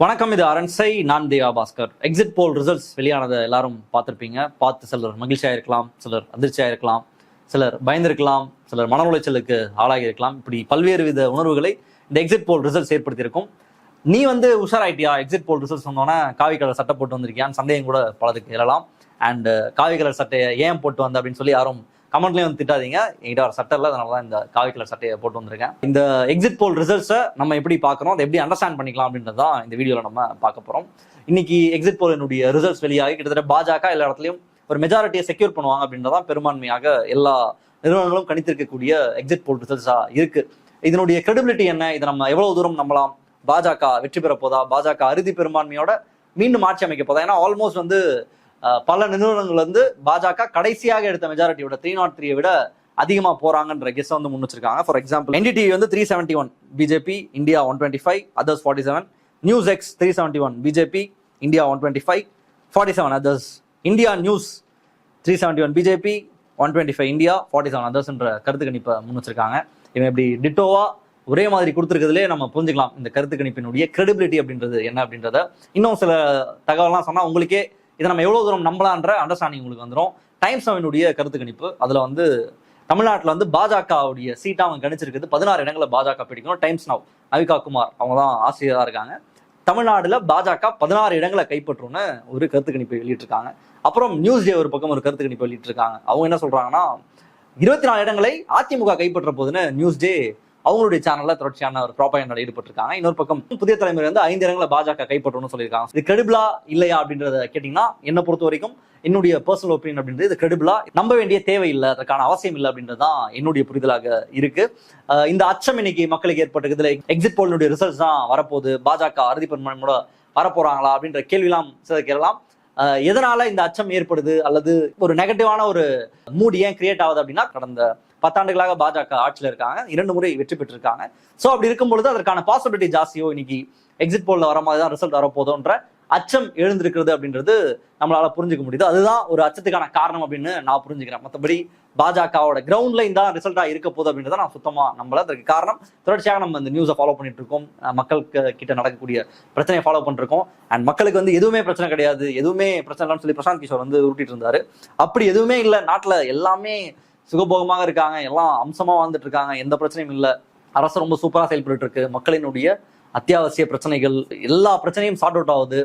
வணக்கம் இது அரண்சை நான் Deva Bhaskar. Exit poll results வெளியானதை எல்லாரும் பார்த்துருப்பீங்க. பார்த்து சிலர் மகிழ்ச்சியாக இருக்கலாம் சிலர் அதிர்ச்சியாக இருக்கலாம் சிலர் பயந்திருக்கலாம் சிலர் மன உளைச்சலுக்கு ஆளாகி இருக்கலாம் இப்படி பல்வேறு வித உணர்வுகளை இந்த எக்ஸிட் போல் ரிசல்ட்ஸ் ஏற்படுத்தியிருக்கும். நீ வந்து உஷாராயிட்டியா? எக்ஸிட் போல் ரிசல்ட்ஸ் வந்தோன்னே காவி கலர் சட்டை போட்டு வந்திருக்கியான்னு சந்தேகம் கூட பலருக்கு எழலாம். அண்ட் காவி கலர் சட்டையை ஏன் போட்டு வந்த அப்படின்னு சொல்லி யாரும் கமெண்ட்லேயும் வந்து திட்டாதீங்க. என்கிட்ட வர சட்டை இல்லை அதனால தான் இந்த காவி கலர் சட்டையை போட்டு வந்திருக்கேன். இந்த எக்ஸிட் போல் ரிசல்ட்ஸை நம்ம எப்படி பார்க்குறோம் அதை எப்படி அண்டர்ஸ்டாண்ட் பண்ணிக்கலாம் அப்படின்றது தான் இந்த வீடியோவில் நம்ம பார்க்க போகிறோம் இன்னைக்கு எக்ஸிட் போலினுடைய ரிசல்ட்ஸ் வெளியாகி கிட்டத்தட்ட பாஜக எல்லா இடத்துலையும் ஒரு மெஜாரிட்டியை செக்யூர் பண்ணுவாங்க அப்படின்றதான் பெரும்பான்மையாக எல்லா நிறுவனங்களும் கணித்திருக்கக்கூடிய எக்ஸிட் போல் ரிசல்ட்ஸாக இருக்கு. இதனுடைய கிரெடிபிலிட்டி என்ன? இதை நம்ம எவ்வளவு தூரம் நம்பலாம்? பாஜக வெற்றி பெற போதா? பாஜக அறுதி பெரும்பான்மையோட மீண்டும் ஆட்சி அமைக்க போதா? ஏன்னா ஆல்மோஸ்ட் வந்து பல நிறுவனங்கள் வந்து பாஜக கடைசியாக எடுத்த மெஜாரிட்டியோட த்ரீ நாட் த்ரீயை விட அதிகமா போறாங்கன்ற கெஸ் வந்து முன் வச்சிருக்காங்க. ஃபார் எக்ஸாம்பிள் என்டிடிவி வந்து three seventy one BJP India one twenty five others forty seven news X three seventy one BJP India one twenty five forty seven others India news three seventy one BJP one twenty five India forty seven அதர்ஸ்ன்ற கருத்து கணிப்பை முன் வச்சிருக்காங்க. இவன் இப்படி டிட்டோவா ஒரே மாதிரி கொடுத்துருக்கிறதுலே நம்ம புரிஞ்சுக்கலாம் இந்த கருத்து கணிப்பினுடைய கிரெடிபிலிட்டி அப்படின்றது என்ன அப்படின்றத. இன்னும் சில தகவல்லாம் சொன்னால் உங்களுக்கே இதை நம்ம எவ்வளோ தூரம் நம்பலான்ற அண்டர்ஸ்டாண்டிங் உங்களுக்கு வந்துடும் டைம்ஸ் அவனுடைய கருத்து கணிப்பு. அதில் வந்து தமிழ்நாட்டில் வந்து பாஜகவுடைய சீட்டாக அவங்க கணிச்சிருக்குது பதினாறு இடங்களில் பாஜக பிடிக்கணும். டைம்ஸ் நவ் நவிகா குமார் அவங்க தான் ஆசிரியராக இருக்காங்க. தமிழ்நாடுல பாஜக பதினாறு இடங்களை கைப்பற்றும்னு ஒரு கருத்து கணிப்பு வெளியிட்டிருக்காங்க. அப்புறம் நியூஸ் டே ஒரு பக்கம் ஒரு கருத்து கணிப்பு வெளியிட்டிருக்காங்க. அவங்க என்ன சொல்றாங்கன்னா இருபத்தி நாலு இடங்களை அதிமுக கைப்பற்ற போதுன்னு நியூஸ் டே அவங்களுடைய சேனல்ல தொடர்ச்சியான ஒரு ப்ராப்பகண்டா ஈடுபட்டிருக்காங்க. இன்னொரு பக்கம் புதிய தலைமுறை வந்து ஐந்து இடங்களை பாஜக கைப்பற்றணும்னு சொல்லியிருக்காங்க. இது கிரெடிபிளா இல்லையா அப்படின்றத கேட்டீங்கன்னா என்ன பொறுத்த வரைக்கும் என்னுடைய பர்சனல் ஒப்பீனியன் அப்படின்றது இது கிரெடிபிளா நம்ப வேண்டிய தேவை இல்லை அதற்கான அவசியம் இல்லை அப்படின்றது தான் என்னுடைய புரிதலாக இருக்கு. இந்த அச்சம் இன்னைக்கு மக்களுக்கு ஏற்பட்டிருக்கு இதுல எக்ஸிட் போலினுடைய ரிசல்ட்ஸ் தான் வரப்போகுது. பாஜக அறுதி பெரும்பான்மையோட வரப்போறாங்களா அப்படின்ற கேள்விலாம் சில கேட்கலாம். எதனால இந்த அச்சம் ஏற்படுது? அல்லது ஒரு நெகட்டிவான ஒரு மூடி ஏன் கிரியேட் ஆகுது அப்படின்னா கடந்த பத்தாண்டுகளாக பாஜக ஆட்சியில் இருக்காங்க. இரண்டு முறை வெற்றி பெற்றிருக்காங்க. ஸோ அப்படி இருக்கும் பொழுது அதற்கான பாசிபிலிட்டி ஜாஸ்தியோ இன்னைக்கு எக்ஸிட் போல்ல வர மாதிரி தான் ரிசல்ட் வரப்போதோன்ற அச்சம் எழுந்திருக்கிறது அப்படின்றது நம்மளால புரிஞ்சுக்க முடியுது. அதுதான் ஒரு அச்சத்துக்கான காரணம் அப்படின்னு நான் புரிஞ்சுக்கிறேன். மற்றபடி பாஜகவோட கிரவுண்ட்ல இந்த ரிசல்ட்டா இருக்க போகுது அப்படின்றத நான் சுத்தமா நம்மள அதற்கு காரணம் தொடர்ச்சியாக நம்ம இந்த நியூஸை ஃபாலோ பண்ணிட்டு இருக்கோம். மக்களுக்கு கிட்ட நடக்கக்கூடிய பிரச்சனையை ஃபாலோ பண்ணிருக்கோம் அண்ட் மக்களுக்கு வந்து எதுவுமே பிரச்சனை கிடையாது. எதுவுமே பிரச்சனை இல்லைன்னு சொல்லி பிரசாந்த் கிஷோர் வந்து உருட்டிட்டு இருந்தாரு. அப்படி எதுவுமே இல்லை. நாட்டில் எல்லாமே சுகபோகமாக இருக்காங்க எல்லாம் அம்சமாக வாழ்ந்துட்டு இருக்காங்க எந்த பிரச்சனையும் இல்லை. அரசு ரொம்ப சூப்பராக செயல்பட்டு இருக்கு. மக்களினுடைய அத்தியாவசிய பிரச்சனைகள் எல்லா பிரச்சனையும் சார்ட் அவுட் ஆகுது.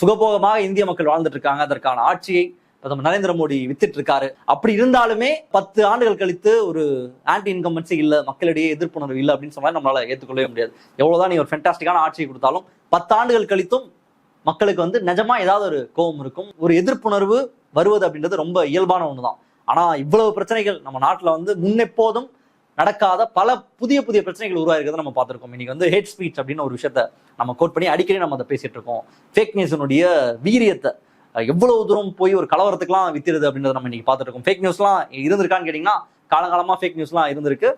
சுகபோகமாக இந்திய மக்கள் வாழ்ந்துட்டு இருக்காங்க. அதற்கான ஆட்சியை பிரதமர் நரேந்திர மோடி வித்துட்டு இருக்காரு. அப்படி இருந்தாலுமே பத்து ஆண்டுகள் கழித்து ஒரு ஆன்டி இன்கம்பன்சி இல்லை மக்களிடையே எதிர்ப்புணர்வு இல்லை அப்படின்னு சொன்னாலும் நம்மளால ஏற்றுக்கொள்ளவே முடியாது. எவ்வளவுதான் நீ ஒரு ஃபென்டாஸ்டிக்கான ஆட்சியை கொடுத்தாலும் பத்து ஆண்டுகள் கழித்தும் மக்களுக்கு வந்து நிஜமா ஏதாவது ஒரு கோபம் இருக்கும். ஒரு எதிர்ப்புணர்வு வருவது அப்படின்றது ரொம்ப இயல்பான ஒன்று தான் ஆனா இவ்வளவு பிரச்சனைகள் நம்ம நாட்டுல வந்து முன்னெப்போதும் நடக்காத பல புதிய புதிய பிரச்சனைகள் உருவாயிருக்கிறத நம்ம பார்த்துருக்கோம். இன்னைக்கு வந்து ஹேட் ஸ்பீச் அப்படின்னு ஒரு விஷயத்த நம்ம கோட் பண்ணி அடிக்கடி நம்ம அதை பேசிட்டு இருக்கோம். ஃபேக் நியூஸினுடைய வீரியத்தை எவ்வளவு தூரம் போய் ஒரு கலவரத்துக்குலாம் வித்திருது அப்படின்றத நம்ம இன்னைக்கு பார்த்துட்டு இருக்கோம் ஃபேக் நியூஸ்லாம் இருந்திருக்கான்னு கேட்டிங்கன்னா காலங்காலமா ஃபேக் நியூஸ்லாம் இருந்திருக்கு.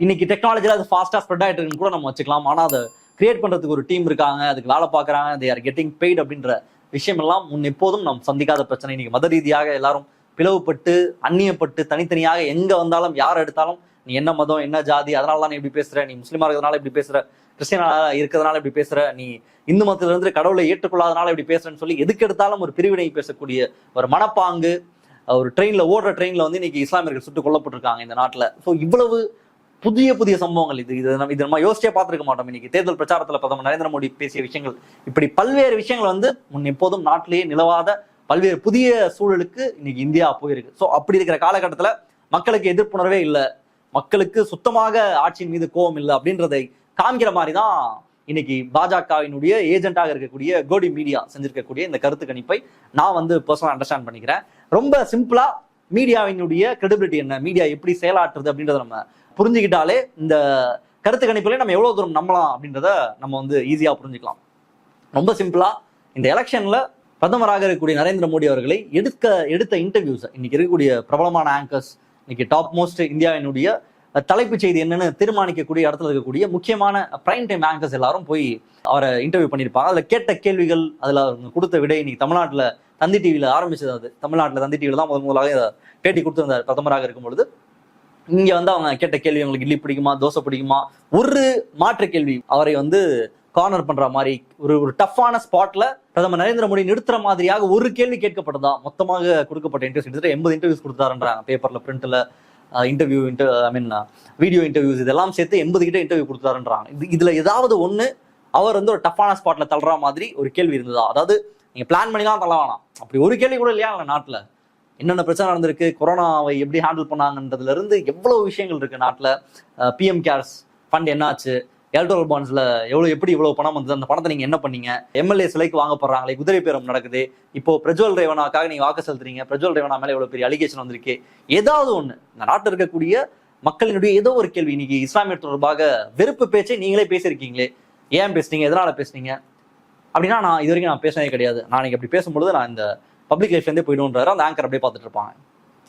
இன்னைக்கு டெக்னாலஜியில் அது ஃபாஸ்ட்டாக ஸ்ப்ரெட் ஆகிட்டு இருக்குன்னு கூட நம்ம வச்சுக்கலாம். ஆனால் அதை கிரியேட் பண்ணுறதுக்கு ஒரு டீம் இருக்காங்க அதுக்கு வேலை பார்க்குறாங்க தே ஆர் கெட்டிங் பெய்ட் அப்படின்ற விஷயம் எல்லாம் முன் எப்போதும் நாம் சந்திக்காத பிரச்சனை. இன்னைக்கு மத ரீதியாக எல்லாரும் பிளவுபட்டு அந்நியப்பட்டு தனித்தனியாக எங்க வந்தாலும் யார் எடுத்தாலும் நீ என்ன மதம் என்ன ஜாதி அதனால தான் நீ இப்படி பேசுற நீ முஸ்லீமா இருக்கிறதுனால இப்படி பேசுற கிறிஸ்டியனா இருக்கிறதுனால இப்படி பேசுற நீ இந்து மதத்துல இருந்து கடவுளை ஏற்றுக்கொள்ளாதனால இப்படி பேசுறேன்னு சொல்லி எதுக்கு எடுத்தாலும் ஒரு பிரிவினை பேசக்கூடிய ஒரு மனப்பாங்கு ஒரு ட்ரெயின்ல ஓடுற ட்ரெயின்ல வந்து இன்னைக்கு இஸ்லாமியர்கள் சுட்டுக் கொல்லப்பட்டிருக்காங்க இந்த நாட்டுல. ஸோ இவ்வளவு புதிய புதிய சம்பவங்கள் இது. இது நம்ம இது நம்ம யோசிச்சே பார்த்துருக்க மாட்டோம். இன்னைக்கு தேர்தல் பிரச்சாரத்துல பிரதமர் நரேந்திர மோடி பேசிய விஷயங்கள். இப்படி பல்வேறு விஷயங்கள் வந்து முன் எப்போதும் நாட்டிலேயே நிலவாத பல்வேறு புதிய சூழலுக்கு இன்னைக்கு இந்தியா போயிருக்கு. ஸோ அப்படி இருக்கிற காலகட்டத்துல மக்களுக்கு எதிர்ப்புணர்வே இல்லை. மக்களுக்கு சுத்தமாக ஆட்சியின் மீது கோபம் இல்லை அப்படின்றதை காமிக்கிற மாதிரி தான் இன்னைக்கு பாஜகவினுடைய ஏஜென்ட்டாக இருக்கக்கூடிய கோடி மீடியா செஞ்சிருக்கக்கூடிய இந்த கருத்து கணிப்பை நான் வந்து பர்சனல் அண்டர்ஸ்டாண்ட் பண்ணிக்கிறேன். ரொம்ப சிம்பிளா மீடியாவினுடைய கிரெடிபிலிட்டி என்ன? மீடியா எப்படி செயலாற்றுறது அப்படின்றத நம்ம புரிஞ்சுக்கிட்டாலே இந்த கருத்து கணிப்புல நம்ம எவ்வளவு தூரம் நம்பலாம் அப்படின்றத நம்ம வந்து ஈஸியா புரிஞ்சுக்கலாம். ரொம்ப சிம்பிளா இந்த எலெக்ஷன்ல பிரதமராக இருக்கக்கூடிய நரேந்திர மோடி அவர்களை எடுக்க எடுத்த இன்டர்வியூஸ் இன்னைக்கு இருக்கக்கூடிய பிரபலமான ஆங்கர்ஸ் இன்னைக்கு டாப் மோஸ்ட் இந்தியாவினுடைய தலைப்புச் செய்தி என்னன்னு தீர்மானிக்கக்கூடிய இடத்துல இருக்கக்கூடிய முக்கியமான பிரைம் டைம் ஆங்கர்ஸ் எல்லாரும் போய் அவரை இன்டர்வியூ பண்ணியிருப்பாங்க. அதில் கேட்ட கேள்விகள் அதில் அவங்க கொடுத்த விடை இன்னைக்கு தமிழ்நாட்டில் தந்தி டிவியில் ஆரம்பிச்சது அது. தமிழ்நாட்டில் தந்தி டிவியில தான் முதல் முதலாக பேட்டி கொடுத்துருந்தார் பிரதமராக இருக்கும் பொழுது. இங்கே வந்து அவங்க கேட்ட கேள்வி அவங்களுக்கு இட்லி பிடிக்குமா? தோசை பிடிக்குமா? ஒரு மாற்று கேள்வி. அவரை வந்து கார்னர் பண்ற மாதிரி ஒரு ஒரு டஃப்பான ஸ்பாட்ல பிரதமர் நரேந்திர மோடி நிறுத்துற மாதிரியாக ஒரு கேள்வி கேட்கப்பட்டதா மொத்தமாக கொடுக்கப்பட்ட இன்டர்வியூஸ் கிட்டத்தட்ட எண்பது இன்டர்வியூஸ் கொடுத்தாருன்றாங்க. பேப்பர்ல பிரிண்ட்ல interview inter I mean video interviews இதெல்லாம் சேர்த்து எண்பது கிட்ட இன்டர்வியூ கொடுத்தாருன்றாங்க. இது இதுல ஏதாவது ஒண்ணு அவர் வந்து ஒரு டஃப்பான ஸ்பாட்ல தள்ளுற மாதிரி ஒரு கேள்வி இருந்ததா? அதாவது நீங்க பிளான் பண்ணி தான் தள்ள அப்படி ஒரு கேள்வி கூட இல்லையா நாட்டுல? என்னென்ன பிரச்சனை நடந்திருக்கு? கொரோனாவை எப்படி ஹேண்டில் பண்ணாங்கன்றதுல இருந்து எவ்வளவு விஷயங்கள் இருக்கு நாட்டில்? பிஎம் கேர்ஸ் ஃபண்ட் என்னாச்சு? எலக்ட்ரல் பாண்ட்ஸ்ல எவ்வளவு எப்படி இவ்வளவு பணம் வந்தது? அந்த பணத்தை நீங்க என்ன பண்ணீங்க? எம்எல்ஏ சிலைக்கு வாங்க போறாங்களே குதிரை பேரம் நடக்குது. இப்போ பிரஜ்வல் ரேவனாக்காக நீங்க வாக்கு செலுத்துறீங்க. பிரஜ்வல் ரேவனா மேல எவ்வளவு பெரிய அலிகேஷன் வந்திருக்கு. ஏதாவது ஒண்ணு இந்த நாட்டில் இருக்கக்கூடிய மக்களினுடைய ஏதோ ஒரு கேள்வி. இன்னைக்கு இஸ்லாமியர் தொடர்பாக வெறுப்பு பேச்சை நீங்களே பேசியிருக்கீங்களே. ஏன் பேசுனீங்க? எதனால பேசுனீங்க? அப்படின்னா நான் இது வரைக்கும் நான் பேசினதே கிடையாது. நான் இன்னைக்கு அப்படி பேசும்பொழுது நான் இந்த பப்ளிக் லைஃப்லேருந்தே போயிடுன்றாரு அந்த ஆங்கர் அப்படியே பார்த்துட்டு இருப்பாங்க.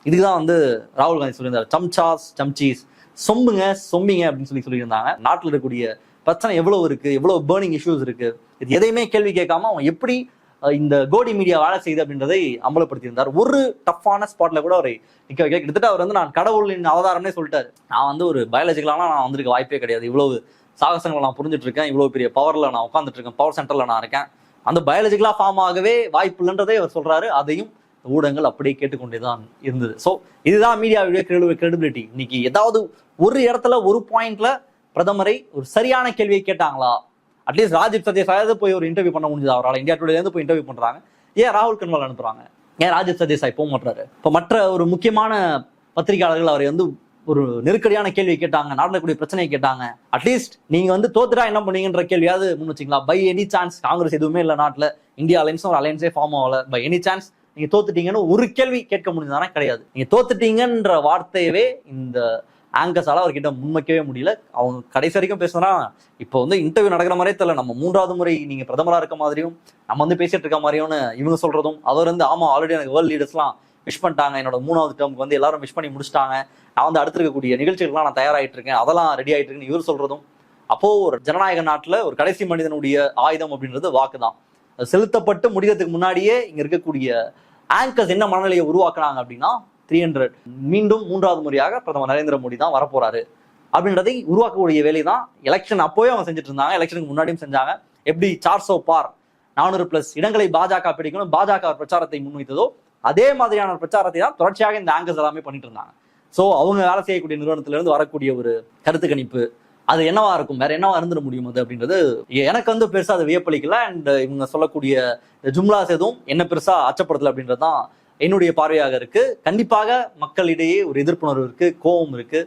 இதுக்கு தான் வந்து ராகுல் காந்தி சொல்லியிருந்தார் சம்சாஸ் சம்சீஸ் சொம்புங்க சொம்பிங்க அப்படின்னு சொல்லி சொல்லியிருந்தாங்க. நாட்டில் இருக்கக்கூடிய பிரச்சனை எவ்வளோ இருக்கு எவ்வளோ பேர்னிங் இஷ்யூஸ் இருக்கு இது எதையுமே கேள்வி கேட்காம அவன் எப்படி இந்த கோடி மீடியா வேலை செய்யுது அப்படின்றதை அம்பலப்படுத்தியிருந்தார். ஒரு டஃப்பான ஸ்பாட்ல கூட அவரை நிக்க வைக்க கிட்டத்தட்ட அவர் வந்து நான் கடவுளின் அவதாரம்னே சொல்லிட்டாரு. நான் வந்து ஒரு பயாலஜிக்கலான நான் வந்திருக்க வாய்ப்பே கிடையாது. இவ்வளவு சாகசங்களை நான் புரிஞ்சுட்டு இருக்கேன் இவ்வளவு பெரிய பவர்ல நான் உட்காந்துட்டு இருக்கேன் பவர் சென்டர்ல நான் இருக்கேன். அந்த பயாலஜிக்கலா ஃபார்ம் ஆகவே வாய்ப்பு இல்லைன்றதை அவர் சொல்றாரு. அதையும் ஊடகங்கள் அப்படியே கேட்டுக்கொண்டேதான் இருந்தது. ஸோ இதுதான் மீடியாவுடைய கிரெடிபிலிட்டி இன்னைக்கு ஏதாவது ஒரு இடத்துல ஒரு பாயிண்ட்ல பிரதமரை ஒரு சரியான கேள்வியை கேட்டாங்களா? அட்லீஸ்ட் ராஜீவ் ஆயாவது போய் ஒரு இன்டர்வியூ பண்ண முடிஞ்சது? அவரால் இந்தியா டுடேலேருந்து போய் இன்டர்வியூ பண்றாங்க. ஏன் ராகுல் கன்வால் அனுப்புறாங்க? ஏன் ராஜீவ் சத்யசாய் போக மாட்டாரு இப்போ மற்ற ஒரு முக்கியமான பத்திரிகையாளர்கள் அவரை வந்து ஒரு நெருக்கடியான கேள்வி கேட்டாங்க நாட்டில் பிரச்சனையை கேட்டாங்க. அட்லீஸ்ட் நீங்க வந்து தோத்துட்டா என்ன பண்ணீங்கன்ற கேள்வியாவது முன் வச்சிங்களா? பை எனி சான்ஸ் காங்கிரஸ் எதுவுமே இல்லை நாட்டில். இந்தியா அலைன்ஸும் ஒரு அலைன்ஸே ஃபார்ம் ஆகல. பை எனி சான்ஸ் நீங்க தோத்துட்டீங்கன்னு ஒரு கேள்வி கேட்க முடிஞ்சதானா கிடையாது. நீங்க தோத்துட்டீங்கன்ற வார்த்தையவே இந்த ஆங்கர்ஸால அவர்கிட்ட முன்வைக்கவே முடியல. அவங்க கடைசி வரைக்கும் பேசுனா இப்போ வந்து இன்டர்வியூ நடக்கிற மாதிரியே தெரியல. நம்ம மூன்றாவது முறை நீங்க பிரதமரா இருக்க மாதிரியும் நம்ம வந்து பேசிட்டு இருக்க மாதிரியும்னு இவங்க சொல்றதும் அவர் வந்து ஆமா ஆல்ரெடி எனக்கு வேர்ல்ட் லீடர்ஸ்லாம் விஷ் பண்ணிட்டாங்க. என்னோட மூணாவது டேர்முக்கு வந்து எல்லாரும் விஷ் பண்ணி முடிச்சிட்டாங்க. நான் வந்து அடுத்திருக்கக்கூடிய நிகழ்ச்சிகள்லாம் நான் தயாராகிட்டு இருக்கேன் அதெல்லாம் ரெடி ஆகிட்டு இருக்குன்னு இவர் சொல்றதும் அப்போ ஒரு ஜனநாயக நாட்டில் ஒரு கடைசி மனிதனுடைய ஆயுதம் அப்படின்றது வாக்கு தான் அது செலுத்தப்பட்டு முடிகிறதுக்கு முன்னாடியே இங்க இருக்கக்கூடிய ஆங்கர்ஸ் என்ன மனநிலையை உருவாக்குனாங்க அப்படின்னா த்ரீ ஹண்ட்ரட் மீண்டும் மூன்றாவது முறையாக பிரதமர் நரேந்திர மோடி தான் வரப்போறாரு. அப்படின்றதை உருவாக்கக்கூடிய வேலை தான் எலெக்ஷன் அப்போவே அவங்க செஞ்சுட்டு இருந்தாங்க. எலெக்ஷனுக்கு முன்னாடியும் செஞ்சாங்க. எப்படி சார்சோ பார் நானூறு பிளஸ் இடங்களை பாஜக பிடிக்கணும் பாஜக பிரச்சாரத்தை முன்வைத்ததோ அதே மாதிரியான பிரச்சாரத்தை தான் தொடர்ச்சியாக இந்த ஆங்கர்ஸ் எல்லாமே பண்ணிட்டு இருந்தாங்க. ஸோ அவங்க வேலை செய்யக்கூடிய நிறுவனத்திலிருந்து வரக்கூடிய ஒரு கருத்து கணிப்பு அது என்னவா இருக்கும்? வேற என்னவா இருந்துட முடியும் அது அப்படின்றது எனக்கு வந்து பெருசா அது வியப்பளிக்கல. அண்ட் இவங்க சொல்லக்கூடிய ஜும்லாஸ் எதுவும் என்ன பெருசா அச்சப்படுத்தல அப்படின்றது தான் என்னுடைய பார்வையாக இருக்கு. கண்டிப்பாக மக்களிடையே ஒரு எதிர்ப்புணர்வு இருக்கு கோபம் இருக்கு.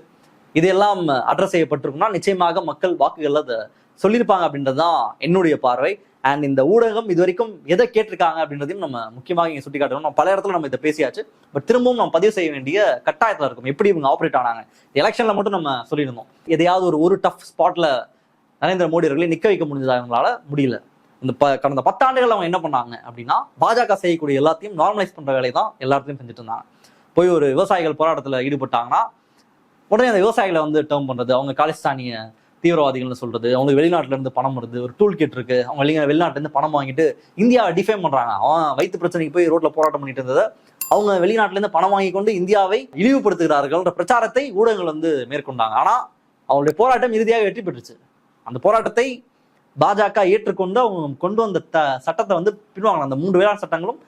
இதெல்லாம் அட்ரஸ் செய்யப்பட்டிருக்கும்னா நிச்சயமாக மக்கள் வாக்குகள் அதை சொல்லியிருப்பாங்க அப்படின்றது தான் என்னுடைய பார்வை. அண்ட் இந்த ஊடகம் இது வரைக்கும் எதை கேட்டிருக்காங்க அப்படின்றதையும் நம்ம முக்கியமாக இங்கே சுட்டி காட்டணும் நம்ம பல இடத்துல நம்ம இதை பேசியாச்சு. பட் திரும்பவும் நம்ம பதிவு செய்ய வேண்டிய கட்டாயத்தில் இருக்கும். எப்படி இவங்க ஆப்ரேட் ஆனாங்க. எலெக்ஷனில் மட்டும் நம்ம சொல்லியிருந்தோம். எதையாவது ஒரு ஒரு டஃப் ஸ்பாட்டில் நரேந்திர மோடி அவர்களை நிற்க வைக்க முடிஞ்சதா அவங்களால முடியல. இந்த ப கடந்த பத்தாண்டுகள் அவங்க என்ன பண்ணாங்க அப்படின்னா பாஜக செய்யக்கூடிய எல்லாத்தையும் நார்மலைஸ் பண்ணுற வேலையை தான் எல்லாத்தையும் செஞ்சுட்டு இருந்தாங்க. போய் ஒரு விவசாயிகள் போராட்டத்தில் ஈடுபட்டாங்கன்னா உடனே அந்த விவசாயிகளை வந்து டேர்ம் பண்ணுறது அவங்க காலிஸ்தானிய தீவிரவாதிகள்னு சொல்றது அவங்களுக்கு வெளிநாட்டுல இருந்து பணம் வருது ஒரு டூல் கிட் இருக்கு. அவங்க வெளிநாட்டுல இருந்து பணம் வாங்கிட்டு இந்தியாவை டிஃபைன் பண்றாங்க. அவன் வயிற்று பிரச்சனைக்கு போய் ரோட்ல போராட்டம் பண்ணிட்டு இருந்ததை அவங்க வெளிநாட்டுல இருந்து பணம் வாங்கி கொண்டு இந்தியாவை இழிவுபடுத்துகிறார்கள்ன்ற பிரச்சாரத்தை ஊடகங்கள் வந்து மேற்கொண்டாங்க. ஆனா அவங்களுடைய போராட்டம் இறுதியாக வெற்றி பெற்றுச்சு. அந்த போராட்டத்தை பாஜக ஏற்றுக்கொண்டு அவங்க கொண்டு வந்த த- சட்டத்தை வந்து பின்வாங்கலாம் அந்த மூன்று வேளாண் சட்டங்களும்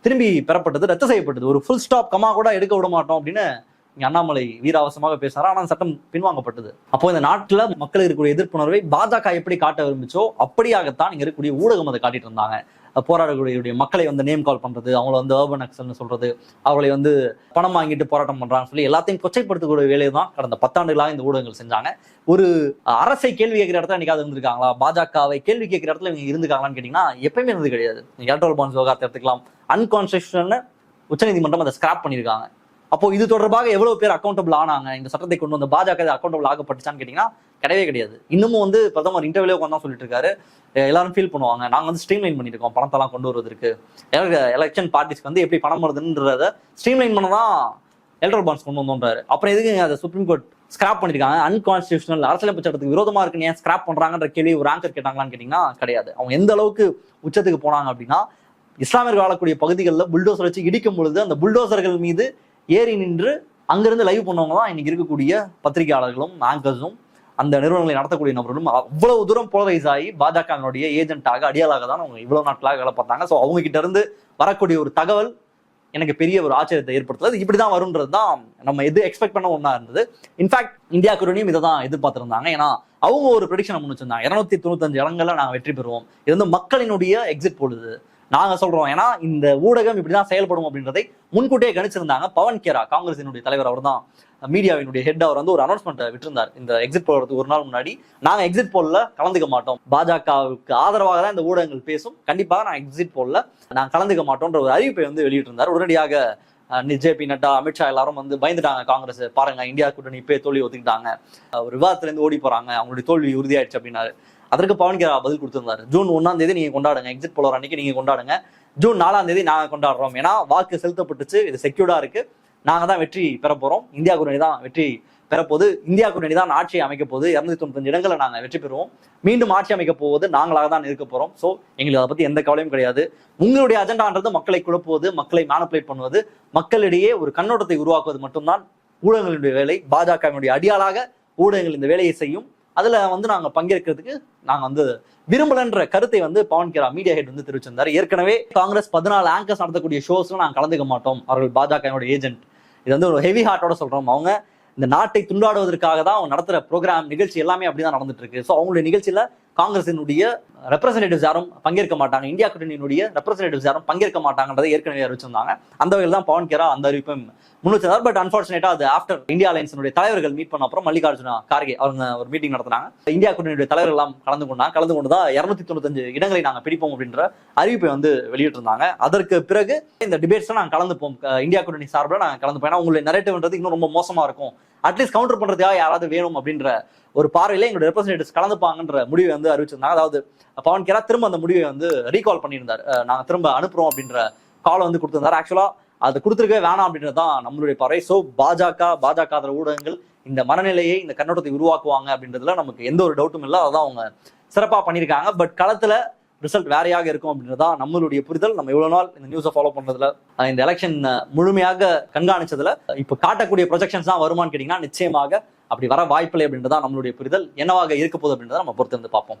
திரும்பி பெறப்பட்டது ரத்து செய்யப்பட்டது. ஒரு ஃபுல் ஸ்டாப் கமா கூட எடுக்க விட மாட்டோம் அப்படின்னு அண்ணாமலை வீராவசமாக பேசினார் ஆனா அந்த சட்டம் பின்வாங்கப்பட்டது. அப்போ இந்த நாட்டுல மக்கள் இருக்கக்கூடிய எதிர்ப்புணர்வை பாஜக எப்படி காட்ட விரும்பிச்சோ அப்படியாகத்தான் இங்க இருக்கக்கூடிய ஊடகம் அதை காட்டிட்டு இருந்தாங்க. போராடக்கூடிய மக்களை வந்து நேம் கால் பண்றது அவங்கள வந்து ஏர்பன் அக்சல்னு சொல்றது அவர்களை வந்து பணம் வாங்கிட்டு போராட்டம் பண்றாங்கன்னு சொல்லி எல்லாத்தையும் கொச்சைப்படுத்தக்கூடிய வேலையை தான் கடந்த பத்தாண்டுகளாக இந்த ஊடகங்கள் செஞ்சாங்க. ஒரு அரசை கேள்வி கேட்கிற இடத்துல என்னைக்காவது இருந்திருக்காங்களா? பாஜகவை கேள்வி கேட்கிற இடத்துல இவங்க இருந்துக்காங்களான்னு கேட்டீங்கன்னா எப்பயுமே இருந்தது கிடையாது. எலக்ட்ரல் பான்ஸ் விவகாரத்தை எடுத்துக்கலாம். அன்கான்ஸ்டியூஷன் உச்சநீதிமன்றம் அதை ஸ்கிராப் பண்ணியிருக்காங்க. அப்போ இது தொடர்பாக எவ்வளவு பேர் அக்கௌண்டபிள் ஆனாங்க? இந்த சட்டத்தை கொண்டு வந்த பாஜக அக்கௌண்டபிள் ஆகப்பட்டுச்சான்னு கேட்டீங்கன்னா கிடையவே கிடையாது. இன்னமும் வந்து பிரதமர் இன்டர்வியூல உட்காந்து சொல்லிட்டு இருக்காரு எல்லாரும் ஃபீல் பண்ணுவாங்க. நாங்க வந்து ஸ்ட்ரீம்லைன் பண்ணியிருக்கோம் பணத்தெல்லாம் கொண்டு வருவதற்கு எலெக்ஷன் பார்ட்டிஸ்க்கு வந்து எப்படி பணம் வருதுன்றத ஸ்ட்ரீம்லைன் லைன் பண்ணதான் எலக்ட்ரல் பாண்ட்ஸ் கொண்டு வந்தோன்றாரு அப்புறம் எதுக்கு அதை சுப்ரீம் கோர்ட் ஸ்கிராப் பண்ணிருக்காங்க அன்கான்ஸ்டியூஷனல் அரசியலமைப்பு சட்டத்துக்கு விரோதமா இருக்குன்னு ஏன் ஸ்கிராப் பண்றாங்கன்ற கேள்வி ஒரு ஆங்கர் கேட்டாங்களான்னு கேட்டீங்கன்னா கிடையாது. அவங்க எந்த அளவுக்கு உச்சத்துக்கு போனாங்க அப்படின்னா இஸ்லாமியர்கள் வாழக்கூடிய பகுதிகளில் புல்டோசர் வச்சு இடிக்கும் பொழுது அந்த புல்டோசர்கள் மீது ஏறி நின்று அங்கிருந்து லைவ் பண்ணவங்க தான் இன்னைக்கு இருக்கக்கூடிய பத்திரிகையாளர்களும் ஆங்கர்ஸும் அந்த நிறுவனங்களை நடத்தக்கூடிய நபர்களும் அவ்வளவு தூரம் போலரைஸ் ஆகி பாஜகவினுடைய ஏஜென்ட்டாக அடியாளாக தான் அவங்க இவ்வளவு நாட்களாக வேலை பார்த்தாங்க. ஸோ அவங்க கிட்ட இருந்து வரக்கூடிய ஒரு தகவல் எனக்கு பெரிய ஒரு ஆச்சரியத்தை ஏற்படுத்துறது. இப்படிதான் வரும்ன்றது தான் நம்ம எது எக்ஸ்பெக்ட் பண்ண ஒன்றா இருந்தது. இன்ஃபேக்ட் இந்தியா குரணியும் இதை தான் எதிர்பார்த்துருந்தாங்க. ஏன்னா அவங்க ஒரு ப்ரொடிக்ஷனை முன் வச்சிருந்தாங்க. இரநூத்தி தொண்ணூத்தஞ்சு இடங்கள்ல நாங்கள் வெற்றி பெறுவோம். இது வந்து மக்களினுடைய எக்ஸிட் போடுது நாங்க சொல்றோம். ஏன்னா இந்த ஊடகம் இப்படிதான் செயல்படும் அப்படின்றதை முன்கூட்டியே கணிச்சிருந்தாங்க பவன் கேரா காங்கிரசினுடைய தலைவர் அவர் தான் மீடியாவினுடைய ஹெட் அவர் வந்து ஒரு அனௌன்ஸ்மெண்ட் விட்டிருந்தார். இந்த எக்ஸிட் போடுறதுக்கு ஒரு நாள் முன்னாடி. நாங்க எக்ஸிட் போல்ல கலந்துக்க மாட்டோம். பாஜகவுக்கு ஆதரவாக தான் இந்த ஊடகங்கள் பேசும். கண்டிப்பாக நான் எக்ஸிட் போல்ல நான் கலந்துக்க மாட்டோம்ன்ற ஒரு அறிவிப்பை வந்து வெளியிட்டிருந்தார். உடனடியாக ஜேபி நட்டா அமித்ஷா எல்லாரும் வந்து பயந்துட்டாங்க. காங்கிரஸ் பாருங்க இந்தியா கூட்டணி இப்பயே தோல்வி ஒத்துக்கிட்டாங்க. ஒரு விவாதத்துல இருந்து ஓடி போறாங்க. அவங்களுடைய தோல்வி உறுதியாயிடுச்சு அப்படின்னாரு. அதற்கு பவன் கேரா பதில் கொடுத்திருந்தாரு. ஜூன் ஒன்னாம் தேதி நீங்க கொண்டாடுங்க. எக்ஸிட் போலர் அன்னைக்கு நீங்க கொண்டாடுங்க. ஜூன் நாலாம் தேதி நாங்க கொண்டாடுறோம். ஏன்னா வாக்கு செலுத்தப்பட்டுச்சு. இது செக்யூர்டா இருக்கு. நாங்க தான் வெற்றி பெற போறோம். இந்தியா கூட்டணி தான் வெற்றி பெறப்போது இந்தியா கூட்டணி தான் ஆட்சி அமைக்க போது இரநூத்தி தொண்ணூத்தஞ்சு இடங்களை நாங்கள் வெற்றி பெறுவோம். மீண்டும் ஆட்சி அமைக்க போவது நாங்களாக தான் இருக்க போறோம். ஸோ எங்களுக்கு அதை பத்தி எந்த கவலையும் கிடையாது. உங்களுடைய அஜெண்டான்றது மக்களை குழப்புவது மக்களை மேனிபுலேட் பண்ணுவது மக்களிடையே ஒரு கண்ணோட்டத்தை உருவாக்குவது மட்டும்தான் ஊடகங்களுடைய வேலை. பாஜகவினுடைய அடியாளாக ஊடகங்கள் இந்த வேலையை செய்யும். அதுல வந்து நாங்க பங்கேற்கிறதுக்கு நாங்க வந்து விரும்பலன்ற கருத்தை வந்து பவன் கேரா மீடியா ஹெட் வந்து தெரிவிச்சிருந்தாரு. ஏற்கனவே காங்கிரஸ் பதினாலு ஆங்கர்ஸ் நடத்தக்கூடிய ஷோஸ்ல நாங்க கலந்துக்க மாட்டோம். அவர்கள் பாஜக ஏஜென்ட் இது வந்து ஒரு ஹெவி ஹார்ட்டோட சொல்றோம். அவங்க இந்த நாட்டை துண்டாடுவதற்காக தான் அவங்க நடத்துற ப்ரோக்ராம் நிகழ்ச்சி எல்லாமே அப்படிதான் நடந்துட்டு இருக்கு. ஸோ அவங்களுடைய நிகழ்ச்சியில காங்கிரசினுடைய ரெப்ரசன்டேட்டிவ்ஸ் யாரும் பங்கேற்க மாட்டாங்க. இந்தியா கூட்டணியினுடைய ரெப்ரசன்டேட்டிவ்ஸ் யாரும் பங்கேற்க மாட்டாங்கன்றதை ஏற்கனவே அறிவிச்சிருந்தாங்க. அந்த வகையில் தான் பவன் கேரா அந்த அறிவிப்பும் முன்வச்சிருந்தார் பட் அன்பார்ச்சுனேட்டா அது ஆஃப்டர் இந்தியா அலையன்ஸினுடைய தலைவர்கள் மீட் பண்ண அப்புறம் மல்லிகார்ஜுனா கார்கே அவங்க ஒரு மீட்டிங் நடத்தினாங்க. இந்தியா கூட்டணியுடைய தலைவர்கள் எல்லாம் கலந்து கொண்டாங்க. கலந்து கொண்டு தான் இரநூத்தி தொண்ணூத்தஞ்சு இடங்களை நாங்க பிடிப்போம் அப்படின்ற அறிவிப்பை வந்து வெளியிட்டிருந்தாங்க. அதற்கு பிறகு இந்த டிபேட்ஸ்ல நாங்கள் கலந்துப்போம் இந்தியா கூட்டணி சார்பில் நாங்கள் கலந்துப்போம் ஏன்னா உங்களுடைய நரேட்டிவ்ன்றது இன்னும் ரொம்ப மோசமா இருக்கும். அட்லீஸ்ட் கவுண்டர் பண்றதுக்காக யாராவது வேணும் அப்படின்ற ஒரு பார்வையில எங்களுடைய ரெப்ரஸன்டேட்டிவ்ஸ் கலந்துப்பாங்கன்ற முடிவை வந்து அறிவிச்சிருந்தாங்க. அதாவது பவன் கேரா திரும்ப அந்த முடிவை வந்து ரீகால் பண்ணியிருந்தார். அஹ் நாங்க திரும்ப அனுப்புறோம் அப்படின்ற கால் வந்து கொடுத்திருந்தார். ஆக்சுவலா அது கொடுத்துருக்கவே வேணாம் அப்படின்றது தான் நம்மளுடைய பறவை ஸோ பாஜக பாஜக ஆதரவு ஊடகங்கள் இந்த மனநிலையை இந்த கண்ணோட்டத்தை உருவாக்குவாங்க அப்படின்றதுல நமக்கு எந்த ஒரு டவுட்டும் இல்லை. அதான் அவங்க சிறப்பாக பண்ணியிருக்காங்க. பட் களத்தில் ரிசல்ட் வேறையாக இருக்கும் அப்படின்றது தான் நம்மளுடைய புரிதல். நம்ம இவ்வளோ நாள் இந்த நியூஸை ஃபாலோ பண்ணுறதுல இந்த எலெக்ஷன் முழுமையாக கண்காணிச்சதுல இப்போ காட்டக்கூடிய ப்ரொஜெக்ஷன்ஸ் தான் வருமான்னு கேட்டீங்கன்னா நிச்சயமாக அப்படி வர வாய்ப்பில்லை அப்படின்றது தான் நம்மளுடைய புரிதல். என்னவாக இருக்க போகுது அப்படின்றத நம்ம பொறுத்திருந்து பார்ப்போம்.